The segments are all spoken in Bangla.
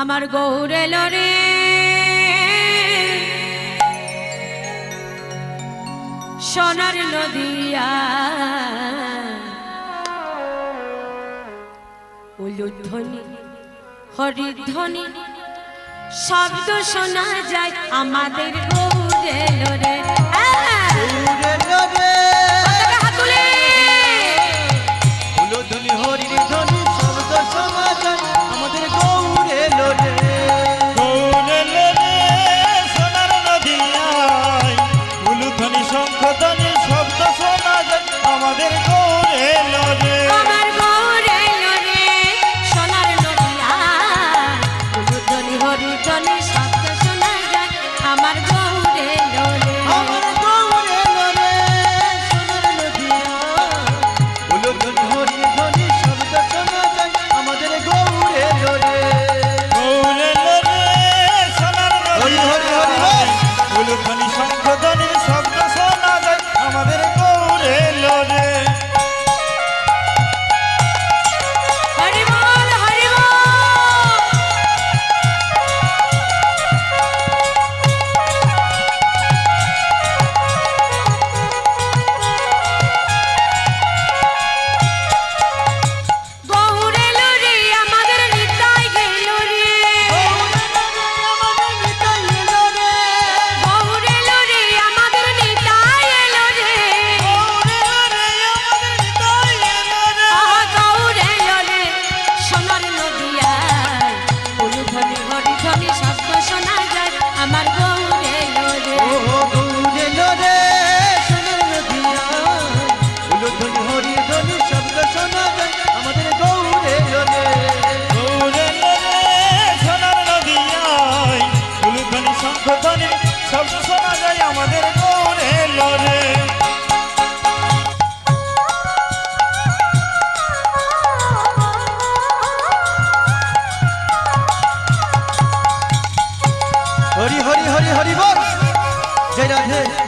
আমার গৌরে লরে সোনার নদিয়া। উলুধ্বনি হরিধ্বনি শব্দ শোনা যায় আমাদের গৌরেল হরি হরি বল জয় রাধে।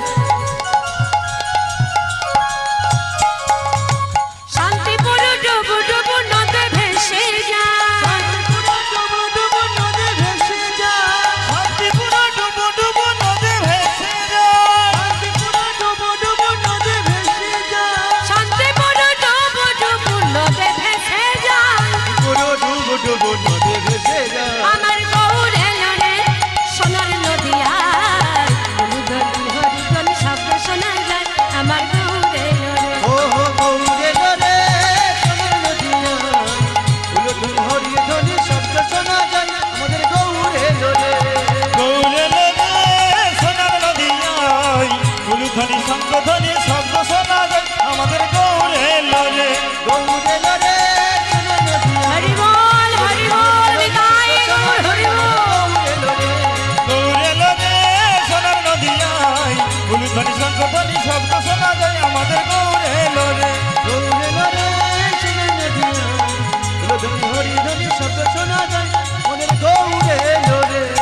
যদি শব্দ শোনা যায় মনের গৌরে লোরে